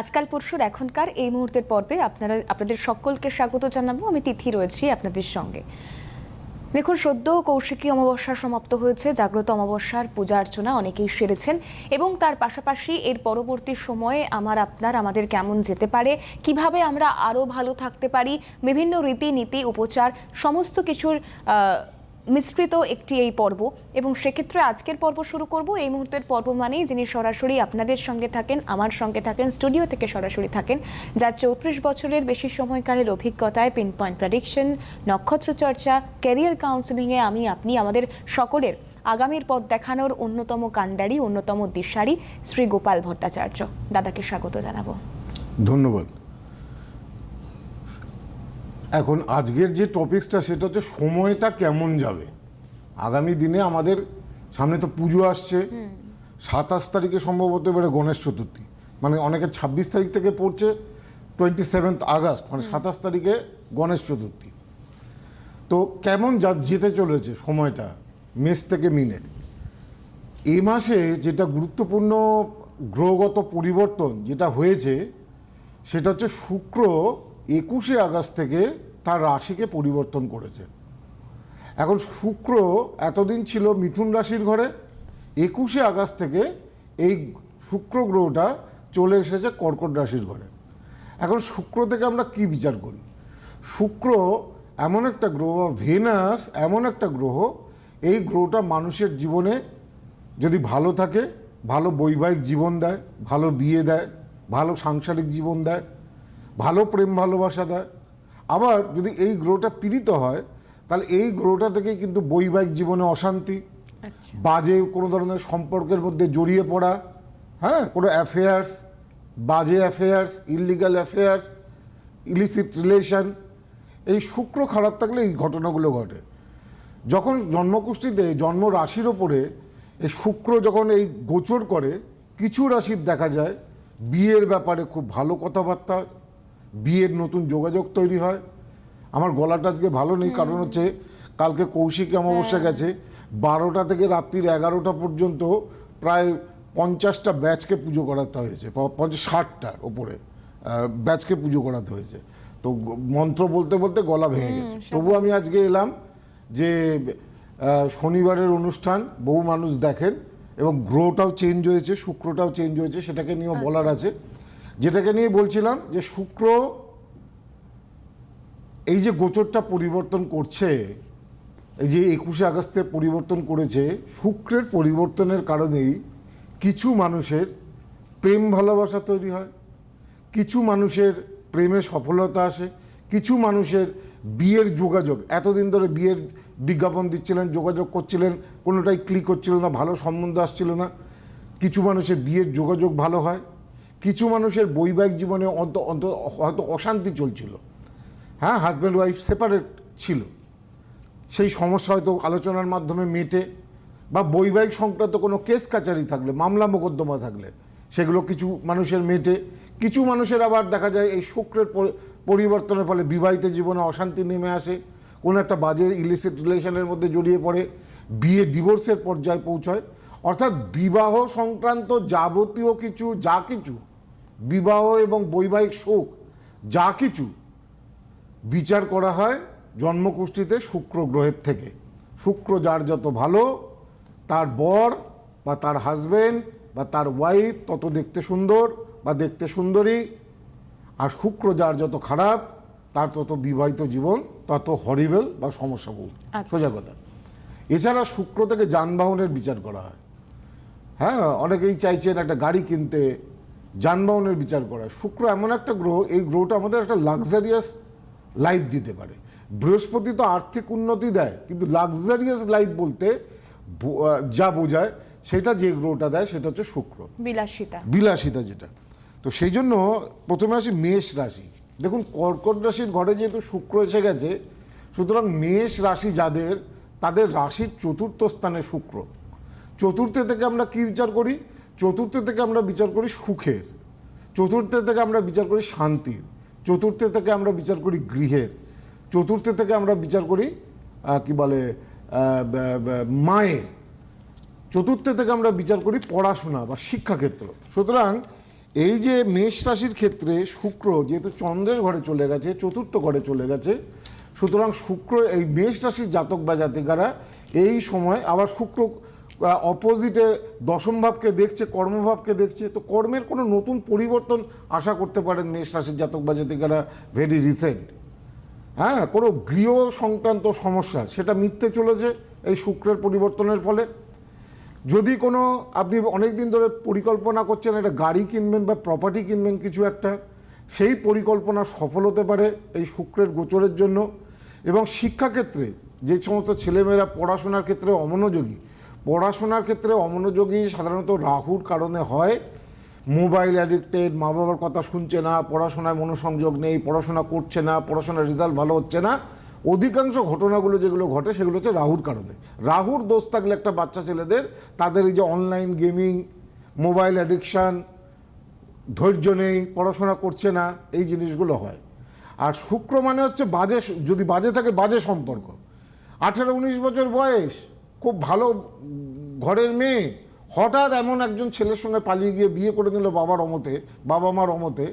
আজকাল পরশুর এখনকার এই মুহূর্তের পর্বে আপনারা, আপনাদের সকলকে স্বাগত জানাব। আমি তিথি রয়েছি আপনাদের সঙ্গে। দেখুন, সদ্য কৌশিকী অমাবস্যা সমাপ্ত হয়েছে। জাগ্রত অমাবস্যার পূজা অর্চনা অনেকেই সেরেছেন এবং তার পাশাপাশি এর পরবর্তী সময়ে আমার, আপনার, আমাদের কেমন যেতে পারে, কীভাবে আমরা আরও ভালো থাকতে পারি, বিভিন্ন রীতিনীতি, উপচার, সমস্ত কিছুর মিশ্রিত একটি এই পর্ব। এবং সেক্ষেত্রে আজকের পর্ব শুরু করব। এই মুহূর্তের পর্ব মানেই যিনি সরাসরি আপনাদের সঙ্গে থাকেন, আমার সঙ্গে থাকেন, স্টুডিও থেকে সরাসরি থাকেন, যার চৌত্রিশ বছরের বেশি সময়কালের অভিজ্ঞতায় পিন পয়েন্ট প্রেডিকশন নক্ষত্র চর্চা ক্যারিয়ার কাউন্সিলিংয়ে আমি, আপনি আমাদের সকলের আগামীর পথ দেখানোর অন্যতম কাণ্ডারি, অন্যতম দিশারি শ্রী গোপাল ভট্টাচার্য। দাদাকে স্বাগত জানাব। ধন্যবাদ। এখন আজকের যে টপিকসটা সেটা হচ্ছে সময়টা কেমন যাবে? আগামী দিনে আমাদের সামনে তো পুজো আসছে। সাতাশ তারিখে সম্ভবত এবারে গণেশ চতুর্থী। মানে অনেকে ছাব্বিশ তারিখ থেকে পড়ছে টোয়েন্টি সেভেন্থ আগস্ট মানে সাতাশ তারিখে গণেশ চতুর্থী। তো কেমন যা যেতে চলেছে সময়টা মেস থেকে মিনে এই মাসে যেটা গুরুত্বপূর্ণ গ্রহগত পরিবর্তন যেটা হয়েছে সেটা হচ্ছে শুক্র একুশে আগস্ট থেকে তার রাশিকে পরিবর্তন করেছে। এখন শুক্র এতদিন ছিল মিথুন রাশির ঘরে, একুশে আগস্ট থেকে এই শুক্র গ্রহটা চলে এসেছে কর্কট রাশির ঘরে। এখন শুক্র থেকে আমরা কি বিচার করি? শুক্র এমন একটা গ্রহ, ভেনাস এমন একটা গ্রহ, এই গ্রহটা মানুষের জীবনে যদি ভালো থাকে, ভালো বৈবাহিক জীবন দেয়, ভালো বিয়ে দেয়, ভালো সাংসারিক জীবন দেয় ভালো প্রেম ভালোবাসা দেয়। আবার যদি এই গ্রহটা পীড়িত হয় তাহলে এই গ্রহটা থেকে কিন্তু বৈবাহিক জীবনে অশান্তি বাজে কোনো ধরনের সম্পর্কের মধ্যে জড়িয়ে পড়া হ্যাঁ কোনো অ্যাফেয়ার্স বাজে affairs illegal affairs illicit relation এই শুক্র খারাপ থাকলে এই ঘটনাগুলো ঘটে। যখন জন্মকুষ্ঠিতে জন্ম রাশির ওপরে এই শুক্র যখন এই গোচর করে কিছু রাশির দেখা যায় বিয়ের ব্যাপারে খুব ভালো কথাবার্তা বিয়ের নতুন যোগাযোগ তৈরি হয়। আমার গলাটা আজকে ভালো নেই কারণ হচ্ছে কালকে কৌশিকী অমাবস্যা গেছে। বারোটা থেকে রাত্রির এগারোটা পর্যন্ত প্রায় পঞ্চাশটা ব্যাচকে পুজো করাতে হয়েছে পঞ্চাশ ষাটটার ওপরে ব্যাচকে পুজো করাতে হয়েছে। তো মন্ত্র বলতে বলতে গলা ভেঙে গেছে। তবু আমি আজকে এলাম যে শনিবারের অনুষ্ঠান বহু মানুষ দেখেন এবং গ্রহটাও চেঞ্জ হয়েছে শুক্রটাও চেঞ্জ হয়েছে সেটাকে নিয়েও বলার আছে। যেটাকে নিয়ে বলছিলাম যে শুক্র এই যে গোচরটা পরিবর্তন করছে, এই যে একুশে আগস্টে পরিবর্তন করেছে, শুক্রের পরিবর্তনের কারণেই কিছু মানুষের প্রেম ভালোবাসা তৈরি হয়, কিছু মানুষের প্রেমে সফলতা আসে, কিছু মানুষের বিয়ের যোগাযোগ, এতদিন ধরে বিয়ের বিজ্ঞাপন দিচ্ছিলেন, যোগাযোগ করছিলেন, কোনোটাই ক্লিক হচ্ছিল না, ভালো সম্বন্ধ আসছিল না, কিছু মানুষের বিয়ের যোগাযোগ ভালো হয় কিছু মানুষের বৈবাহিক জীবনে অন্ত অন্ত, হয়তো অশান্তি চলছিল। হ্যাঁ হাজব্যান্ড ওয়াইফ সেপারেট ছিল। সেই সমস্যা হয়তো আলোচনার মাধ্যমে মেটে বা বৈবাহিক সংক্রান্ত কোনো কেস কাচারি থাকলে, মামলা মোকদ্দমা থাকলে, সেগুলো কিছু মানুষের মেটে, কিছু মানুষের আবার দেখা যায় এই শুক্রের পরি- পরিবর্তনের ফলে বিবাহিত জীবনে অশান্তি নেমে আসে, কোনো একটা বাজে ইলিসিট রিলেশনের মধ্যে জড়িয়ে পড়ে, বিয়ে ডিভোর্সের পর্যায়ে পৌঁছয়। অর্থাৎ বিবাহ সংক্রান্ত যাবতীয় কিছু, যা কিছু বিবাহ এবং বৈবাহিক সুখ যা কিছু বিচার করা হয় জন্মকুষ্ঠিতে শুক্র গ্রহের থেকে। শুক্র যার যত ভালো তার বর বা তার হাজবেন্ড বা তার ওয়াইফ তত দেখতে সুন্দর বা দেখতে সুন্দরী। আর শুক্র যার যত খারাপ তার তত বিবাহিত জীবন তত হরিবেল বা সমস্যাবহুল। আচ্ছা। সোজা কথা। এছাড়া শুক্র থেকে যানবাহনের বিচার করা হয়। হ্যাঁ অনেকেই চাইছেন একটা গাড়ি কিনতে। যানবাহনের বিচার করা। শুক্র এমন একটা গ্রহ এই গ্রহটা আমাদের একটা লাক্সারিয়াস লাইফ দিতে পারে। বৃহস্পতি তো আর্থিক উন্নতি দেয় কিন্তু লাক্সারিয়াস লাইফ বলতে যা বোঝায় সেটা যে গ্রহটা দেয় সেটা হচ্ছে শুক্র। বিলাসিতা। বিলাসিতা যেটা। তো সেই জন্য প্রথমে আসি মেষ রাশি। দেখুন কর্কট রাশির ঘরে যেহেতু শুক্র এসে গেছে সুতরাং মেষ রাশি যাদের তাদের রাশির চতুর্থ স্থানে শুক্র। চতুর্থে থেকে আমরা কি বিচার করি? চতুর্থ থেকে আমরা বিচার করি সুখের। চতুর্থে থেকে আমরা বিচার করি শান্তির। চতুর্থে থেকে আমরা বিচার করি গৃহের। চতুর্থে থেকে আমরা বিচার করি কি বলে মায়ের। চতুর্থ থেকে আমরা বিচার করি পড়াশোনা বা শিক্ষাক্ষেত্র সুতরাং এই যে মেষ রাশির ক্ষেত্রে শুক্র যেহেতু চন্দ্রের ঘরে চলে গেছে, চতুর্থ ঘরে চলে গেছে, সুতরাং শুক্র এই মেষ রাশির জাতক বা জাতিকারা এই সময় আবার শুক্র অপোজিটে দশম ভাবকে দেখছে কর্মভাবকে দেখছে, তো কর্মের কোনো নতুন পরিবর্তন আশা করতে পারেন মেষ রাশির জাতক বা জাতিকারা ভেরি রিসেন্ট হ্যাঁ কোনো গৃহ সংক্রান্ত সমস্যা, সেটা মিটতে চলেছে এই শুক্রের পরিবর্তনের ফলে। যদি কোনো, আপনি অনেক দিন ধরে পরিকল্পনা করছেন, একটা গাড়ি কিনবেন বা প্রপার্টি কিনবেন কিছু একটা, সেই পরিকল্পনা সফল হতে পারে এই শুক্রের গোচরের জন্য। এবং শিক্ষাক্ষেত্রে যে সমস্ত ছেলেমেয়েরা পড়াশোনার ক্ষেত্রে অমনোযোগী পড়াশোনার ক্ষেত্রে অমনোযোগী সাধারণত রাহুর কারণে হয়। মোবাইল অ্যাডিক্টেড মা বাবার কথা শুনছে না, পড়াশোনায় মনোসংযোগ নেই, পড়াশোনা করছে না, পড়াশোনার রেজাল্ট ভালো হচ্ছে না। অধিকাংশ ঘটনাগুলো যেগুলো ঘটে সেগুলো হচ্ছে রাহুর কারণে। রাহুর দোষ থাকলে একটা বাচ্চা ছেলেদের তাদের এই যে অনলাইন গেমিং মোবাইল অ্যাডিকশান ধৈর্য নেই, পড়াশোনা করছে না, এই জিনিসগুলো হয়। আর শুক্র মানে হচ্ছে বাজে, যদি বাজে থাকে বাজে সম্পর্ক। আঠেরো, উনিশ বছর বয়স খুব ভালো ঘরের মেয়ে হঠাৎ এমন একজন ছেলের সঙ্গে পালিয়ে গিয়ে বিয়ে করে নিল বাবার অমতে বাবা মার অমতে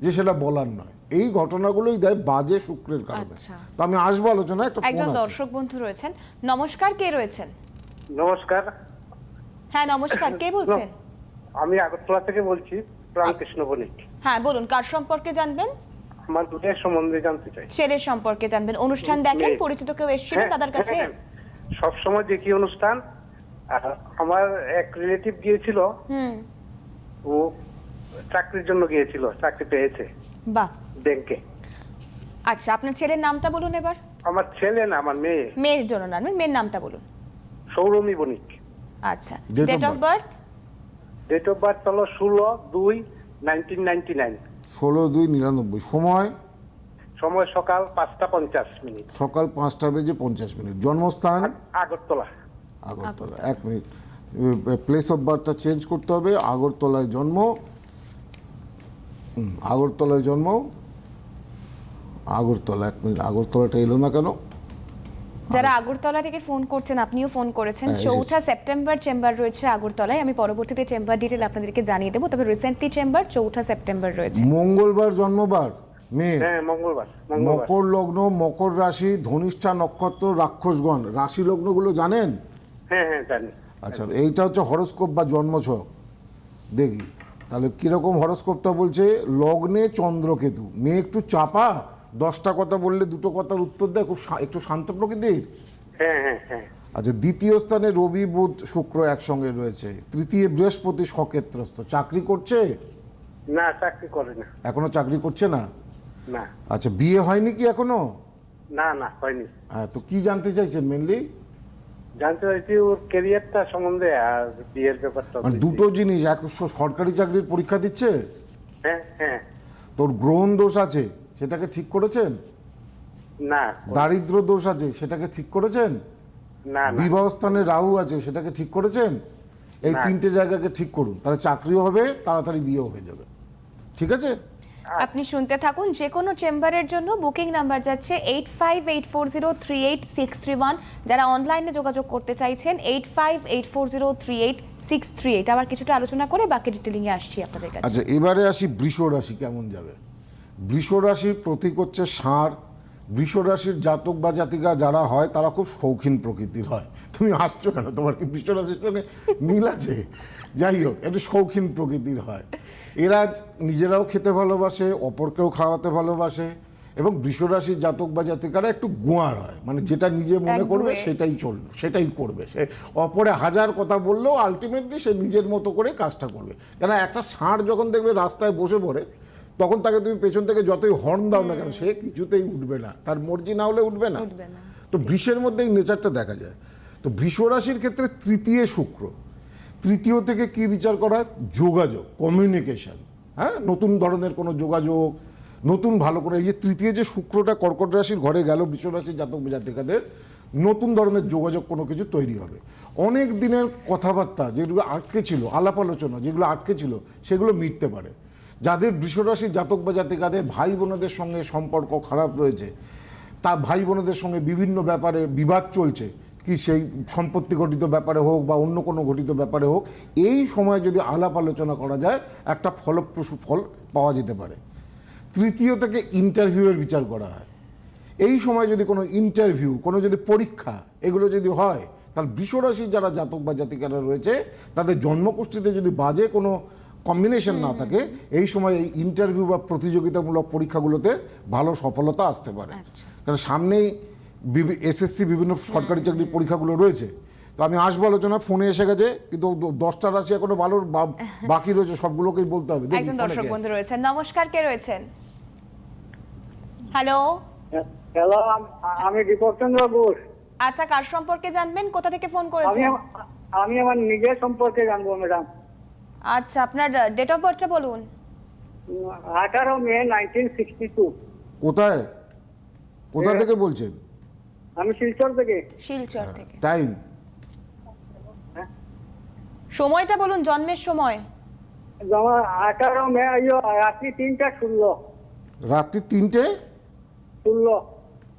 যে সেটা বলার নয়। এই ঘটনাগুলোই দেয় বাজে শুক্রের কারণে। আচ্ছা। তো আমি আসব আলোচনা একটা একজন দর্শক বন্ধু রয়েছেন। নমস্কার কে রয়েছেন? নমস্কার। হ্যাঁ নমস্কার কে বলছেন? আমি আগরতলা থেকে বলছি রামকৃষ্ণ বণিক। হ্যাঁ বলুন কার সম্পর্কে জানবেন? আমার দুধের সম্বন্ধে জানতে চাই। ছেলের সম্পর্কে জানবেন। অনুষ্ঠান দেখেন পরিচিত কেউ এসেছিলেন তাদের কাছে? সব সময় দেখি অনুষ্ঠান আর আমার এক রিলেটিভ গিয়েছিল ও চাকরির জন্য গিয়েছিল চাকরি পেয়েছে বাহ। ব্যাংকে আচ্ছা আপনার ছেলের নামটা বলুন এবার। আমার ছেলে না আমার মেয়ে। মেয়ের জন্য না মেয়ের নামটা বলুন। সৌরমী বণিক। আচ্ছা date of birth date of birth হলো ষোলো দুই নাইনটিন নাইনটি নাইন ষোলো দুই নিরানব্বই সময়? সময় সকাল পাঁচটা পঞ্চাশ মিনিট। সকাল পাঁচটা বেজে পঞ্চাশ মিনিট। জন্মস্থান? আগরতলা। আগরতলা এক মিনিট। প্লেস অফ বার্থটা চেঞ্জ করতে হবে। আগরতলায় জন্ম। হুম, আগরতলায় জন্ম। আগরতলা এক মিনিট আগরতলাটা এলো না কেন? যারা আগরতলা থেকে ফোন করছেন আপনিও ফোন করেছেন। হ্যাঁ, চৌঠা সেপ্টেম্বর চেম্বার রয়েছে আগরতলায়। আমি পরবর্তীতে চেম্বার ডিটেল আপনাদেরকে জানিয়ে দেবো। তবে রিসেন্টলি চেম্বার চৌঠা সেপ্টেম্বর রয়েছে। মঙ্গলবার জন্মবার? হ্যাঁ মঙ্গলবার মঙ্গলবার। মকর লগ্ন মকর রাশি ধনিষ্ঠা নক্ষত্র রাক্ষসগণ রাশি লগ্নগুলো জানেন? হ্যাঁ হ্যাঁ জানি। আচ্ছা এইটা হচ্ছে হরস্কোপ বা জন্মছক। দেখি তাহলে কীরকম হরস্কোপটা বলছে? লগ্নে চন্দ্রকেতু। মেয়ে একটু চাপা দশটা কথা বললে দুটো কথার উত্তর দেয় খুব একটু শান্ত প্রকৃতির। হ্যাঁ হ্যাঁ হ্যাঁ। আচ্ছা দ্বিতীয় স্থানে রবি বুধ শুক্র একসঙ্গে রয়েছে। তৃতীয় বৃহস্পতি সক্ষেত্রস্থ চাকরি করছে? না চাকরি করে না। এখনও চাকরি করছে না? না। আচ্ছা বিয়ে হয়নি কি এখনও? না না হয়নি। হ্যাঁ তো কি জানতে চাইছেন মেনলি জানতে চাইছি ওর ক্যারিয়ারটা সম্বন্ধে আর বিয়ের ব্যাপারটা মানে দুটো জিনিস এক সরকারি চাকরির পরীক্ষা দিচ্ছে? হ্যাঁ হ্যাঁ। তোর গ্রহণ দোষ আছে সেটাকে ঠিক করেছেন? না। দারিদ্র দোষ আছে সেটাকে ঠিক করেছেন? না বিবাহ স্থানে রাহু আছে সেটাকে ঠিক করেছেন? এই তিনটে জায়গাকে ঠিক করুন তাহলে চাকরিও হবে তাড়াতাড়ি বিয়েও হয়ে যাবে। ঠিক আছে? আপনি শুনতে থাকুন যে কোনো চেম্বারের জন্য বুকিং নাম্বার যাচ্ছে eight five eight four zero three eight six three one যারা অনলাইনে যোগাযোগ করতে চাইছেন eight five eight four zero three eight six three eight আবার কিছুটা আলোচনা করে বাকি ডিটেলিংয়ে আসছি আপনাদের কাছে। আচ্ছা এবারে আসি বৃষ রাশি কেমন যাবে? বৃষ রাশির প্রতীক হচ্ছে ষাঁড়। বৃষ রাশির জাতক বা জাতিকা যারা হয় তারা খুব শৌখিন প্রকৃতির হয়। তুমি হাসছো কেন? তোমার কি বৃষ রাশির সঙ্গে মিল আছে? যাই হোক একটু শৌখিন প্রকৃতির হয়। এরা নিজেরাও খেতে ভালোবাসে অপরকেও খাওয়াতে ভালোবাসে এবং বৃষ রাশির জাতক বা জাতিকারা একটু গোয়ার হয়। মানে যেটা নিজে মনে করবে সেটাই চলবে সেটাই করবে। সে অপরে হাজার কথা বললেও আলটিমেটলি সে নিজের মতো করে কাজটা করবে। কেন একটা ষাঁড় যখন দেখবে রাস্তায় বসে পড়ে তখন তাকে তুমি পেছন থেকে যতই হর্ন দাও না কেন সে কিছুতেই উঠবে না। তার মর্জি না হলে উঠবে না। তো বৃষের মধ্যে এই নেচারটা দেখা যায়। তো বৃষ রাশির ক্ষেত্রে তৃতীয় শুক্র। তৃতীয় থেকে কি বিচার করা যোগাযোগ কমিউনিকেশন হ্যাঁ? নতুন ধরনের কোনো যোগাযোগ, নতুন ভালো করে, এই যে তৃতীয় যে শুক্রটা কর্কট রাশির ঘরে গেল, বৃষ রাশির জাতক জাতিকাদের, নতুন ধরনের যোগাযোগ কোনো কিছু তৈরি হবে। অনেক দিনের কথাবার্তা যেগুলো আটকে ছিল, আলাপ আলোচনা যেগুলো আটকে ছিল, সেগুলো মিটতে পারে। যাদের বৃষরাশির জাতক বা জাতিকাদের ভাই বোনদের সঙ্গে সম্পর্ক খারাপ রয়েছে, তা ভাই বোনদের সঙ্গে বিভিন্ন ব্যাপারে বিবাদ চলছে কি সেই সম্পত্তি ঘটিত ব্যাপারে হোক বা অন্য কোনো ঘটিত ব্যাপারে হোক এই সময় যদি আলাপ আলোচনা করা যায় একটা ফলপ্রসূ ফল পাওয়া যেতে পারে। তৃতীয় থেকে ইন্টারভিউয়ের বিচার করা হয়। এই সময় যদি কোনো ইন্টারভিউ কোনো যদি পরীক্ষা এগুলো যদি হয় তাহলে বিশ্বরাশির যারা জাতক বা জাতিকারা রয়েছে তাদের জন্মকুষ্ঠিতে যদি বাজে কোনো কম্বিনেশন না থাকে এই সময় এই ইন্টারভিউ বা প্রতিযোগিতামূলক পরীক্ষাগুলোতে ভালো সফলতা আসতে পারে। কারণ সামনেই এসএসসি বিভিন্ন সরকারি চাকরির পরীক্ষাগুলো রয়েছে। তো আমি আসব আলোচনা ফোনে এসে গেছে কিন্তু দশটা রাশি এখনও ভালো বাকি রয়েছে সবগুলোকেই বলতে হবে। একজন দর্শক বন্ধু রয়েছেন। নমস্কার কে রয়েছেন? হ্যালো হ্যালো আমি দীপক চন্দ্র ঘোষ। আচ্ছা কার সম্পর্কে জানবেন? কোথা থেকে ফোন করেছেন? আম- আমি আমার নিজের সম্পর্কে জানব ম্যাডাম। আচ্ছা আপনার ডেট অফ বার্থটা বলুন। আঠারো মে নাইনটিন সিক্সটি টু কোথায়? কোথা থেকে বলছেন? আমি শিলচর থেকে। শিলচর থেকে। টাইম সময়টা বলুন জন্মের সময়। জমা আঠারো মে রাত্রি তিনটা ষোলো। রাত্রি তিনটে? ষোলো।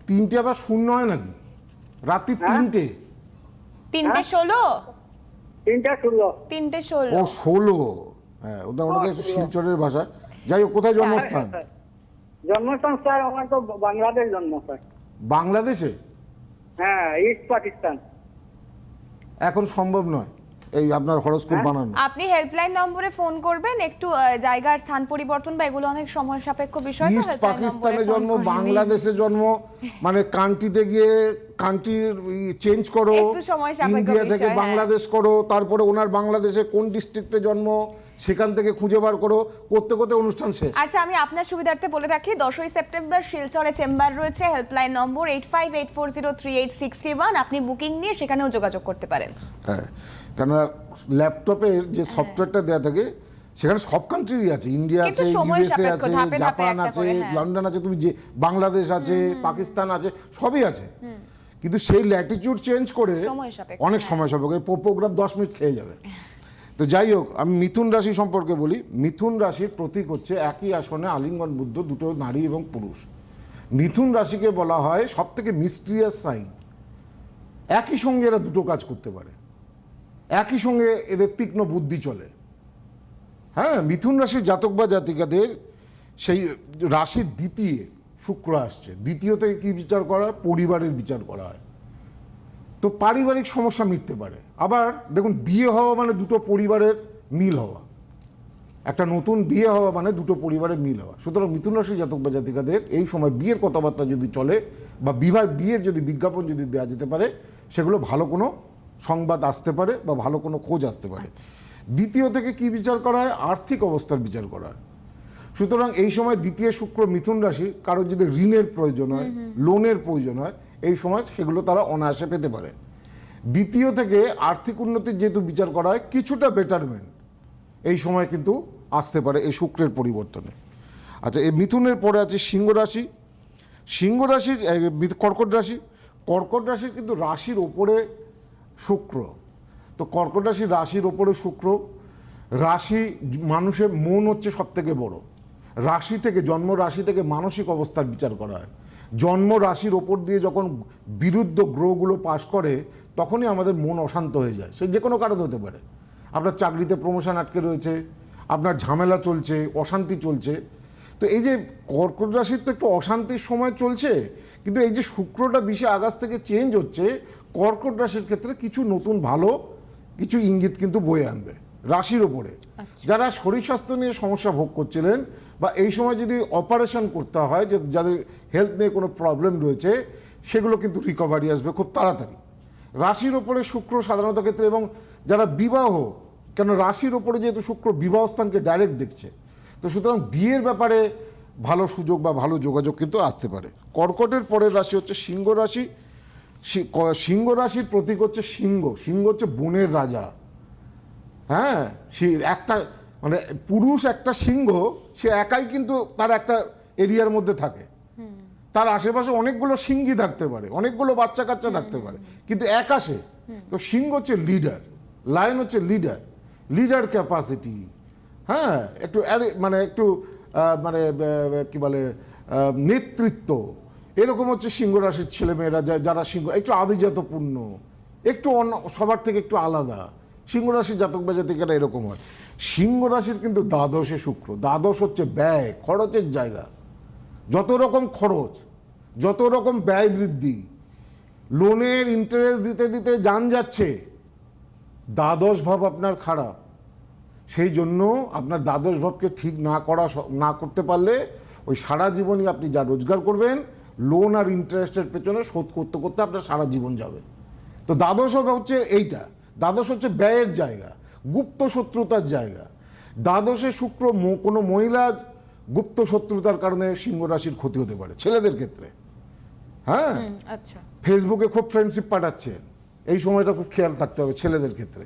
তিনটে আবার শূন্য হয় নাকি? রাত্রি তিনটে? তিনটে ষোলো? তিনটা ষোলো। তিনটে ষোলো। ও ষোলো। হ্যাঁ ওদের ওটা শিলচরের ভাষা। যাই হোক কোথায় জন্মস্থান? জন্মস্থান স্যার আমার তো বাংলাদেশ জন্ম স্যার বাংলাদেশে? হ্যাঁ ইস্ট পাকিস্তান এখন সম্ভব নয় এই আপনার হরস্কোপ বানানো। আপনি হেল্পলাইন নম্বরে ফোন করবেন একটু জায়গার স্থান পরিবর্তন বা এগুলো অনেক সময় সাপেক্ষ বিষয় ইস্ট পাকিস্তানে জন্ম বাংলাদেশে জন্ম মানে কান্ট্রিতে গিয়ে কান্ট্রির চেঞ্জ করো সময় ইন্ডিয়া থেকে হ্যাঁ। বাংলাদেশ করো তারপরে ওনার বাংলাদেশে কোন ডিস্ট্রিক্টে জন্ম সেখান থেকে খুঁজে বার করো করতে করতে অনুষ্ঠান শেষ। আচ্ছা আমি আপনার সুবিধার্থে বলে রাখি দশই সেপ্টেম্বর শিলচরে চেম্বার রয়েছে helpline number eight five eight four zero three eight six three one আপনি বুকিং নিয়ে সেখানেও যোগাযোগ করতে পারেন। হ্যাঁ কেননা ল্যাপটপের যে সফটওয়্যারটা দেওয়া থাকে সেখানে সব কান্ট্রি আছে ইন্ডিয়া আছে ইউএসএ আছে জাপান আছে হ্যাঁ। লন্ডন আছে তুমি যে বাংলাদেশ আছে পাকিস্তান আছে সবই আছে। কিন্তু সেই ল্যাটিটিউড চেঞ্জ করে অনেক হ্যাঁ। সময় সাপেক্ষ প্রোগ্রাম দশ মিনিট খেয়ে যাবে। তো যাই হোক, আমি মিথুন রাশি সম্পর্কে বলি। মিথুন রাশির প্রতীক হচ্ছে একই আসনে আলিঙ্গন বুদ্ধ, দুটো নারী এবং পুরুষ। মিথুন রাশিকে বলা হয় সব থেকে মিস্ট্রিয়াস সাইন একই সঙ্গে এরা দুটো কাজ করতে পারে। একই সঙ্গে এদের তীক্ষ্ণ বুদ্ধি চলে। হ্যাঁ মিথুন রাশির জাতক বা জাতিকাদের সেই রাশির দ্বিতীয় শুক্র আসছে। দ্বিতীয় থেকে কী বিচার করা? পরিবারের বিচার করা হয়। তো পারিবারিক সমস্যা মিটতে পারে। আবার দেখুন বিয়ে হওয়া মানে দুটো পরিবারের মিল হওয়া। একটা নতুন বিয়ে হওয়া মানে দুটো পরিবারের মিল হওয়া। সুতরাং মিথুন রাশির জাতক বা জাতিকাদের এই সময় বিয়ের কথাবার্তা যদি চলে বা বিবাহ বিয়ের যদি বিজ্ঞাপন যদি দেওয়া যেতে পারে সেগুলো ভালো কোনো সংবাদ আসতে পারে বা ভালো কোনো খোঁজ আসতে পারে। দ্বিতীয় থেকে কি বিচার করা হয়? আর্থিক অবস্থার বিচার করা হয়। সুতরাং এই সময় দ্বিতীয় শুক্র মিথুন রাশি কারোর যদি ঋণের প্রয়োজন হয় লোনের প্রয়োজন হয় এই সময় সেগুলো তারা অনায়াসে পেতে পারে। দ্বিতীয় থেকে আর্থিক উন্নতির যেহেতু বিচার করা হয়, কিছুটা বেটারমেন্ট এই সময় কিন্তু আসতে পারে এই শুক্রের পরিবর্তনে। আচ্ছা এই মিথুনের পরে আছে সিংহ রাশি। সিংহ রাশির কর্কট রাশি। কর্কট রাশির কিন্তু রাশির ওপরে শুক্র। তো কর্কট রাশি রাশির ওপরে শুক্র। রাশি মানুষের মন হচ্ছে সব থেকে বড়। রাশি থেকে জন্ম, রাশি থেকে মানসিক অবস্থার বিচার করা হয়। জন্ম রাশির ওপর দিয়ে যখন বিরুদ্ধ গ্রহগুলো পাশ করে তখনই আমাদের মন অশান্ত হয়ে যায়। সে যে কোনো কারণ হতে পারে। আপনার চাকরিতে প্রমোশন আটকে রয়েছে আপনার ঝামেলা চলছে অশান্তি চলছে। তো এই যে কর্কট রাশির তো একটু অশান্তির সময় চলছে কিন্তু এই যে শুক্রটা বিশে আগস্ট থেকে চেঞ্জ হচ্ছে কর্কট রাশির ক্ষেত্রে কিছু নতুন ভালো কিছু ইঙ্গিত কিন্তু বয়ে আনবে রাশির ওপরে। যারা শরীর স্বাস্থ্য নিয়ে সমস্যা ভোগ করছিলেন বা এই সময় যদি অপারেশন করতে হয়, যে যাদের হেলথ নিয়ে কোনো প্রবলেম রয়েছে, সেগুলো কিন্তু রিকভারি আসবে খুব তাড়াতাড়ি। রাশির ওপরে শুক্র সাধারণত ক্ষেত্রে এবং যারা বিবাহ, কেন রাশির ওপরে যেহেতু শুক্র বিবাহ স্থানকে ডাইরেক্ট দেখছে, তো সুতরাং বিয়ের ব্যাপারে ভালো সুযোগ বা ভালো যোগাযোগ কিন্তু আসতে পারে। কর্কটের পরের রাশি হচ্ছে সিংহ রাশি। সিংহ রাশির প্রতীক হচ্ছে সিংহ। সিংহ হচ্ছে বনের রাজা। হ্যাঁ একটা মানে পুরুষ একটা সিংহ সে একাই কিন্তু তার একটা এরিয়ার মধ্যে থাকে। তার আশেপাশে অনেকগুলো সিঙ্গি থাকতে পারে অনেকগুলো বাচ্চা কাচ্চা থাকতে পারে কিন্তু এক আসে। তো সিংহ হচ্ছে লিডার লায়ন হচ্ছে লিডার লিডার ক্যাপাসিটি হ্যাঁ একটু মানে একটু মানে কি বলে নেতৃত্ব। এরকম হচ্ছে সিংহ রাশির ছেলেমেয়েরা যারা সিংহ একটু আভিজাতপূর্ণ একটু অন্য সবার থেকে একটু আলাদা। সিংহ রাশির জাতক বা জাতিকারা এরকম হয়। সিংহ রাশির কিন্তু দ্বাদশে শুক্র। দ্বাদশ হচ্ছে ব্যয়, খরচের জায়গা। যত রকম খরচ, যত রকম ব্যয় বৃদ্ধি, লোনের ইন্টারেস্ট দিতে দিতে যান যাচ্ছে, দ্বাদশ ভাব আপনার খারাপ। সেই জন্য আপনার দ্বাদশ ভাবকে ঠিক না করা না করতে পারলে ওই সারা জীবনই আপনি যা রোজগার করবেন লোন আর ইন্টারেস্টের পেছনে শোধ করতে করতে আপনার সারা জীবন যাবে। তো দ্বাদশ হচ্ছে এইটা। দ্বাদশ হচ্ছে ব্যয়ের জায়গা। গুপ্ত শত্রুতার জায়গা। দ্বাদশে শুক্র কোনো মহিলা গুপ্ত শত্রুতার কারণে সিংহ রাশির ক্ষতি হতে পারে ছেলেদের ক্ষেত্রে। হ্যাঁ? আচ্ছা। ফেসবুকে খুব ফ্রেন্ডশিপ পাঠাচ্ছেন এই সময়টা খুব খেয়াল থাকতে হবে ছেলেদের ক্ষেত্রে।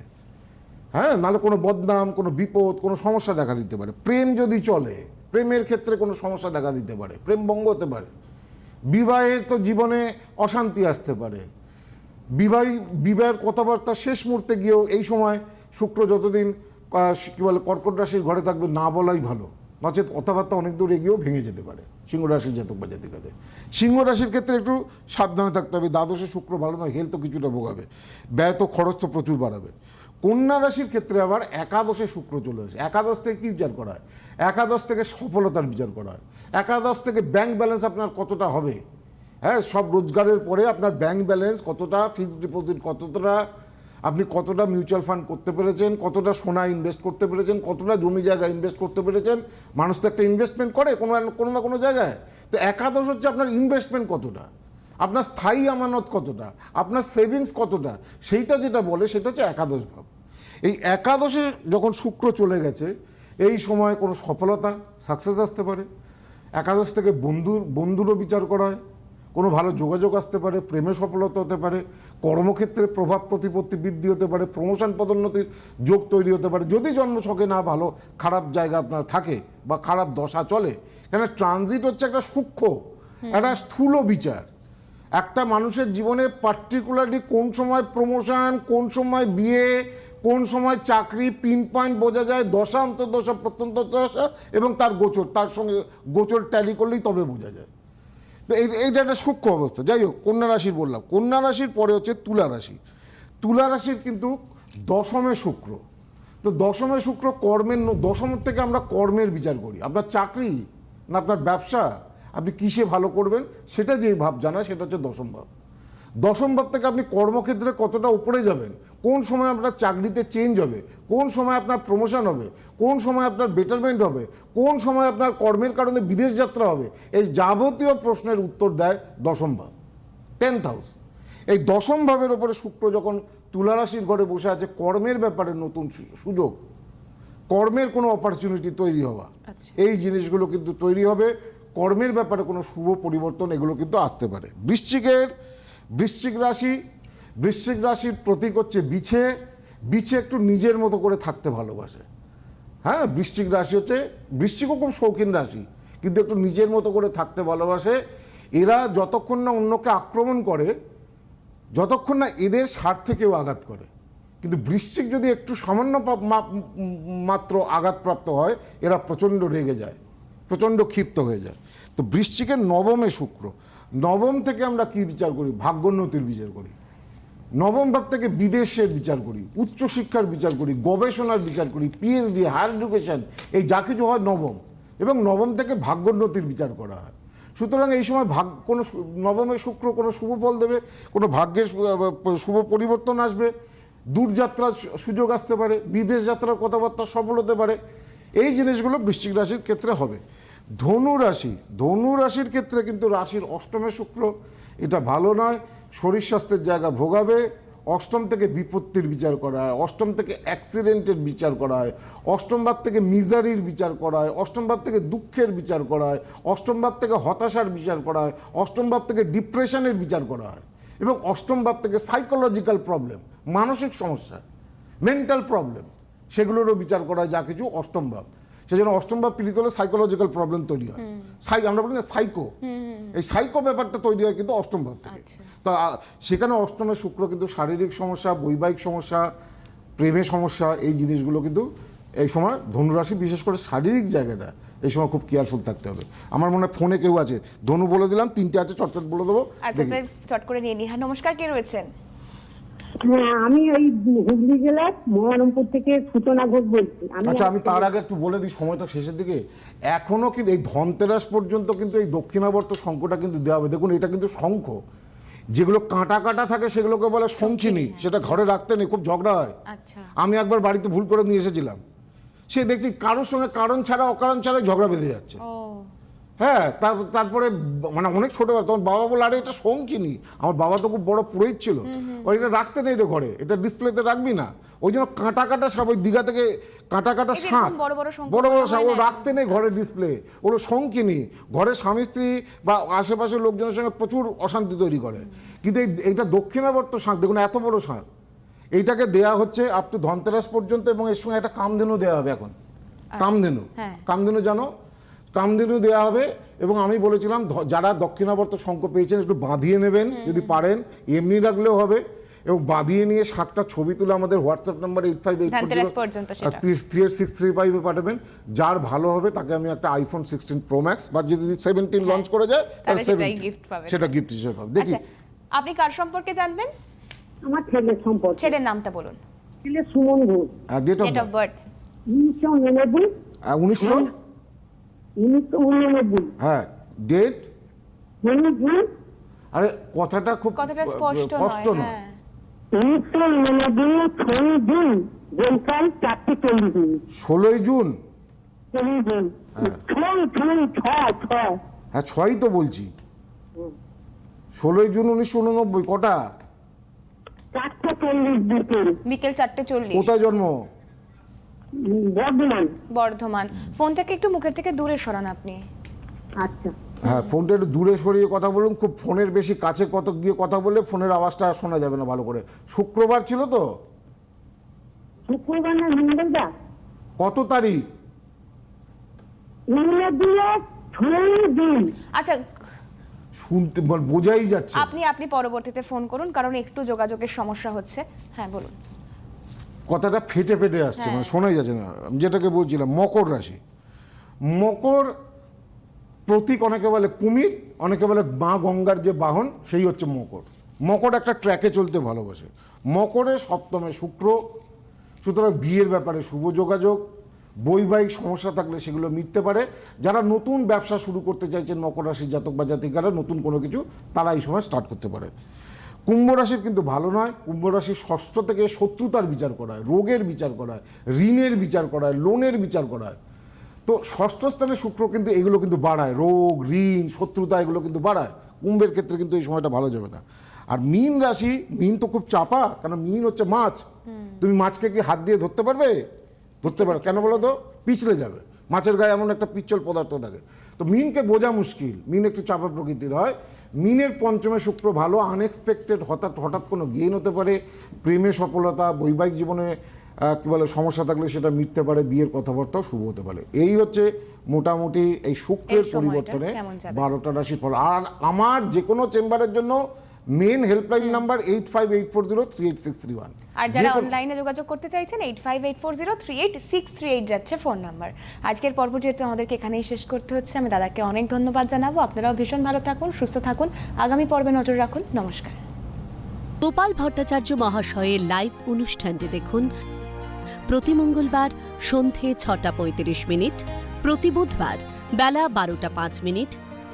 হ্যাঁ? নাহলে কোনো বদনাম কোনো বিপদ কোনো সমস্যা দেখা দিতে পারে। প্রেম যদি চলে প্রেমের ক্ষেত্রে কোনো সমস্যা দেখা দিতে পারে প্রেম ভঙ্গ হতে পারে। বিবাহে তো জীবনে অশান্তি আসতে পারে। বিবাহী বিবাহের কথাবার্তা শেষ মুহূর্তে গিয়েও এই সময় শুক্র যতদিন কি বলে, কর্কট রাশির ঘরে থাকবে, না বলাই ভালো। নচেত কথাবার্তা অনেক দূর এগিয়েও ভেঙে যেতে পারে, সিংহ রাশির জাতক বা জাতিকাদের। সিংহ রাশির ক্ষেত্রে একটু সাবধানে থাকতে হবে, দ্বাদশে শুক্র ভালো নয়, হেলথ তো কিছুটা ভোগাবে ব্যয় তো খরচ তো প্রচুর বাড়াবে। কন্যা রাশির ক্ষেত্রে আবার একাদশে শুক্র চলে আসে। একাদশ থেকে কী বিচার করা হয়? একাদশ থেকে সফলতার বিচার করা হয়। একাদশ থেকে ব্যাংক ব্যালেন্স আপনার কতটা হবে? হ্যাঁ সব রোজগারের পরে আপনার ব্যাংক ব্যালেন্স কতটা ফিক্সড ডিপোজিট কতটা আপনি কতটা মিউচুয়াল ফান্ড করতে পেরেছেন, কতটা সোনা ইনভেস্ট করতে পেরেছেন, কতটা জমি জায়গা ইনভেস্ট করতে পেরেছেন, মানুষ তো একটা ইনভেস্টমেন্ট করে কোনো কোনো না কোনো জায়গায়। তো একাদশ হচ্ছে আপনার ইনভেস্টমেন্ট কতটা? আপনার স্থায়ী আমানত কতটা? আপনার সেভিংস কতটা? সেইটা যেটা বলে সেটা হচ্ছে একাদশ ভাব। এই একাদশে যখন শুক্র চলে গেছে, এই সময় কোনো সফলতা সাকসেস আসতে পারে। একাদশ থেকে বন্ধুর, বন্ধুরও বিচার করা হয়। কোনো ভালো যোগাযোগ আসতে পারে প্রেমে সফলতা হতে পারে কর্মক্ষেত্রে প্রভাব প্রতিপত্তি বৃদ্ধি হতে পারে প্রমোশন পদোন্নতির যোগ তৈরি হতে পারে। যদি জন্মছকে না ভালো খারাপ জায়গা আপনার থাকে বা খারাপ দশা চলে কেন ট্রানজিট হচ্ছে একটা সূক্ষ্ম একটা স্থূল বিচার। একটা মানুষের জীবনে পার্টিকুলারলি কোন সময় প্রমোশন কোন সময় বিয়ে কোন সময় চাকরি পিন পয়েন্ট বোঝা যায় দশা অন্তর্দশা প্রত্যন্ত দশা এবং তার গোচর তার সঙ্গে গোচর ট্যালি করলেই তবে বোঝা যায়। তো এই এইটা একটা সূক্ষ্ম অবস্থা। যাই হোক, কন্যা রাশির বললাম। কন্যা রাশির পরে হচ্ছে তুলা রাশি। তুলা রাশির কিন্তু দশমে শুক্র। তো দশমে শুক্র কর্মের দশমের থেকে আমরা কর্মের বিচার করি। আপনার চাকরি না আপনার ব্যবসা, আপনি কিসে ভালো করবেন, সেটা যেই ভাব জানা সেটা হচ্ছে দশম ভাব দশম ভাব থেকে আপনি কর্মক্ষেত্রে কতটা উপরে যাবেন কোন সময় আপনার চাকরিতে চেঞ্জ হবে? কোন সময় আপনার প্রমোশন হবে? কোন সময় আপনার বেটারমেন্ট হবে? কোন সময় আপনার কর্মের কারণে বিদেশ যাত্রা হবে? এই যাবতীয় প্রশ্নের উত্তর দেয় দশম ভাব টেন্থ হাউস এই দশম ভাবের ওপরে শুক্র যখন তুলারাশির ঘরে বসে আছে কর্মের ব্যাপারে নতুন সুযোগ কর্মের কোনো অপরচুনিটি তৈরি হওয়া। আচ্ছা। এই জিনিসগুলো কিন্তু তৈরি হবে কর্মের ব্যাপারে কোনো শুভ পরিবর্তন এগুলো কিন্তু আসতে পারে। বৃশ্চিকের বৃশ্চিক রাশি বৃশ্চিক রাশির প্রতীক হচ্ছে বিছে। বিছে একটু নিজের মতো করে থাকতে ভালোবাসে। হ্যাঁ বৃশ্চিক রাশি হচ্ছে, বৃশ্চিকও খুব শৌখিন রাশি, কিন্তু একটু নিজের মতো করে থাকতে ভালোবাসে। এরা যতক্ষণ না অন্যকে আক্রমণ করে, যতক্ষণ না এদের স্বার্থে কেউ আঘাত করে। কিন্তু বৃশ্চিক যদি একটু সামান্য মাত্র আঘাতপ্রাপ্ত হয়, এরা প্রচণ্ড রেগে যায়, প্রচণ্ড ক্ষিপ্ত হয়ে যায়। তো বৃশ্চিকের নবমে শুক্র, নবম থেকে আমরা কি বিচার করি? ভাগ্যোন্নতির বিচার করি। নবম ভাব থেকে বিদেশের বিচার করি, উচ্চশিক্ষার বিচার করি, গবেষণার বিচার করি পিএইচডি হায়ার এডুকেশন এই যা কিছু হয় নবম। এবং নবম থেকে ভাগ্যোন্নতির বিচার করা হয়। সুতরাং এই সময় ভাগ, কোনো নবমে শুক্র কোনো শুভ ফল দেবে, কোনো ভাগ্যের শুভ পরিবর্তন আসবে, দূরযাত্রার সুযোগ আসতে পারে, বিদেশ যাত্রার কথাবার্তা সফল হতে পারে, এই জিনিসগুলো বৃশ্চিক রাশির ক্ষেত্রে হবে। ধনু রাশি, ধনু রাশির ক্ষেত্রে কিন্তু রাশির অষ্টমে শুক্র, এটা ভালো নয়। শরীর স্বাস্থ্যের জায়গা ভোগাবে, অষ্টম থেকে বিপত্তির বিচার করা হয়, অষ্টম থেকে অ্যাক্সিডেন্টের বিচার করা হয়, অষ্টম ভাব থেকে মিজারির বিচার করা হয়, অষ্টম ভাব থেকে দুঃখের বিচার করা হয়, অষ্টম ভাব থেকে হতাশার বিচার করা হয়, অষ্টম ভাব থেকে ডিপ্রেশনের বিচার করা হয় এবং অষ্টম ভাব থেকে সাইকোলজিক্যাল প্রবলেম মানসিক সমস্যা মেন্টাল প্রবলেম সেগুলোরও বিচার করা হয়, যা কিছু অষ্টম ভাব। সেজন্য অষ্টম ভাব পীড়িত হলে সাইকোলজিক্যাল প্রবলেম তৈরি হয়। সাই আমরা বলি না সাইকো এই সাইকো ব্যাপারটা তৈরি হয় কিন্তু অষ্টম ভাব থেকে। তো সেখানে অষ্টমের শুক্র কিন্তু শারীরিক সমস্যা বৈবাহিক সমস্যা প্রেমের সমস্যা এই জিনিসগুলো কিন্তু এই সময় ধনুরাশি বিশেষ করে শারীরিক জায়গাটা এই সময় খুব কেয়ারফুল থাকতে হবে। আমার মনে হয় ফোনে কেউ আছে ধনু বলে দিলাম তিনটে আছে চটচট বলে দেবো আচ্ছা চট করে নিয়ে নি। হ্যাঁ নমস্কার কে রয়েছেন? হ্যাঁ আমি ওই হুগলি জেলার মহারমপুর থেকে সূচনা ঘোষ বলছি। আচ্ছা আমি তার আগে একটু বলে দিই সময় তো শেষের দিকে। এখনও কিন্তু এই ধনতেরাস পর্যন্ত কিন্তু এই দক্ষিণাবর্ত শঙ্খটা কিন্তু দেওয়া হবে? দেখুন এটা কিন্তু শঙ্খ। যেগুলো কাঁটা কাটা থাকে সেগুলোকে বলে শঙ্খিনী। সেটা ঘরে রাখতে নেই খুব ঝগড়া হয়। আচ্ছা। আমি একবার বাড়িতে ভুল করে নিয়ে এসেছিলাম। সে দেখছি কারোর সঙ্গে কারণ ছাড়া অকারণ ছাড়াই ঝগড়া বেঁধে যাচ্ছে। ও। হ্যাঁ তার- তারপরে মানে অনেক ছোটবেলা তখন বাবা বলে আরে এটা শঙ্কিনী। আমার বাবা তো খুব বড় পুরোহিত ছিল। ওই এটা রাখতে নেই রে ঘরে এটা ডিসপ্লেতে রাখবি না। ওই জন্য কাঁটা কাটা সাপ ওই দীঘা থেকে কাঁটা কাটা এরকম বড় বড় শাঁখ ও রাখতে নেই ঘরের ডিসপ্লে। ওগুলো শঙ্কিনী ঘরের স্বামী স্ত্রী বা আশেপাশের লোকজনের সঙ্গে প্রচুর অশান্তি তৈরি করে। কিন্তু এই এইটা দক্ষিণাবর্ত শাঁখ দেখুন এত বড় শাঁখ এইটাকে দেয়া হচ্ছে আপ টু ধনতেরাস পর্যন্ত এবং এর সঙ্গে একটা কামধেনু দেওয়া হবে এখন। কামধেনু। হ্যাঁ। কামধেনু জানো? কামধেনু দেওয়া হবে এবং আমি বলেছিলাম যারা দক্ষিণাবর্ত শঙ্খ পেয়েছেন একটু বাঁধিয়ে নেবেন যদি পারেন এমনি রাখলেও হবে। এবং বাঁধিয়ে নিয়ে সাতটা ছবি তুলে আমাদের WhatsApp number eight five eight. Three eight six three ফাইভে পাঠাবেন। যার ভালো হবে তাকে আমি একটা আইফোন সিক্সটিন প্রো ম্যাক্স বা যদি সেভেন্টিন লঞ্চ করে যায় তাহলে তাহলে সেটাই 17 gift পাবেন। সেটা গিফট হিসেবে পাবে দেখি। আচ্ছা আপনি কার সম্পর্কে জানবেন? আমার ছেলের সম্পর্ক। ছেলের নামটা বলুন। ছেলে Suman Ghosh. Date of birth উনিশশো উননব্বই উনিশশো? উননব্বই হ্যাঁ ডেট জুন আরে কথাটা খুব কথাটা স্পষ্ট হ্যাঁ। উনিশশো উননব্বই ছয়ই জুন বৈকাল চারটে চল্লিশ মিনিট। ষোলোই জুন? চল্লিশ জুন। ছয় ছয় ছয় ছয়। হ্যাঁ ছয়ই তো বলছি। ষোলোই জুন উনিশশো উননব্বই কটা? চারটে চল্লিশ বিকেল বিকেল চারটে চল্লিশ। কোথায় জন্ম? বর্ধমান। বর্ধমান। ফোনটাকে একটু মুখের থেকে দূরে সরান আপনি। আচ্ছা। হ্যাঁ ফোনটা একটু দূরে সরিয়ে কথা বলুন। খুব ফোনের বেশি কাছে কত গিয়ে কথা বললে ফোনের আওয়াজটা শোনা যাবে না ভালো করে। শুক্রবার ছিল তো? শুক্রবার না মঙ্গলবার? কত তারিখ? আচ্ছা। শুনতে বোঝাই যাচ্ছে। আপনি আপনি পরবর্তীতে ফোন করুন কারণ একটু যোগাযোগের সমস্যা হচ্ছে। হ্যাঁ বলুন। কথাটা ফেটে ফেটে আসছে হ্যাঁ। মানে শোনাই যাচ্ছে না। আমি যেটাকে বলছিলাম মকর রাশি। মকর প্রতীক অনেকে বলে কুমির অনেকে বলে মা গঙ্গার যে বাহন সেই হচ্ছে মকর। মকর একটা ট্র্যাকে চলতে ভালোবাসে। মকরে সপ্তমে শুক্র সুতরাং বিয়ের ব্যাপারে শুভ যোগাযোগ বৈবাহিক সমস্যা থাকলে সেগুলো মিটতে পারে। যারা নতুন ব্যবসা শুরু করতে চাইছেন মকর রাশির জাতক বা জাতিকারা নতুন কোনো কিছু তারা এই সময় স্টার্ট করতে পারে। কুম্ভ রাশির কিন্তু ভালো নয়। কুম্ভ রাশির ষষ্ঠ থেকে শত্রুতার বিচার করা হয় রোগের বিচার করা হয় ঋণের বিচার করা হয় লোনের বিচার করা হয় তো ষষ্ঠ স্থানে শুক্র কিন্তু এগুলো কিন্তু বাড়ায় রোগ ঋণ শত্রুতা এগুলো কিন্তু বাড়ায়। কুম্ভের ক্ষেত্রে কিন্তু এই সময়টা ভালো যাবে না। আর মীন রাশি মীন তো খুব চাপা কারণ মিন হচ্ছে মাছ। তুমি মাছকে কি হাত দিয়ে ধরতে পারবে? ধরতে পারো। কেন বলো তো? পিছলে যাবে। মাছের গায়ে এমন একটা পিচ্ছল পদার্থ থাকে। তো মিনকে বোঝা মুশকিল। মিন একটু চাপা প্রকৃতির হয়। মিনের পঞ্চমে শুক্র ভালো আনএক্সপেক্টেড হঠাৎ হঠাৎ কোনো গেইন হতে পারে প্রেমে সফলতা বৈবাহিক জীবনে কী বলে সমস্যা থাকলে সেটা মিটতে পারে বিয়ের কথাবার্তাও শুভ হতে পারে এই হচ্ছে মোটামুটি এই শুক্রের পরিবর্তনে? বারোটা রাশির ফল আর আমার যে কোনো চেম্বারের জন্য main helpline number eight five eight four zero three eight six three one আর যারা অনলাইনে যোগাযোগ করতে চাইছেন eight five eight four zero three eight six three eight যাচ্ছে ফোন নাম্বার আজকের পর্ব যেহেতু আমাদেরকে এখানেই শেষ করতে হচ্ছে আমি দাদাকে অনেক ধন্যবাদ জানাব। আপনারাও ভীষণ ভালো থাকুন সুস্থ থাকুন। আগামী পর্বে নজর রাখুন। নমস্কার। গোপাল ভট্টাচার্য মহাশয়ের লাইভ অনুষ্ঠানটি দেখুন প্রতি মঙ্গলবার সন্ধে ছটা পঁয়ত্রিশ মিনিট প্রতি বুধবার বেলা বারোটা পাঁচ মিনিট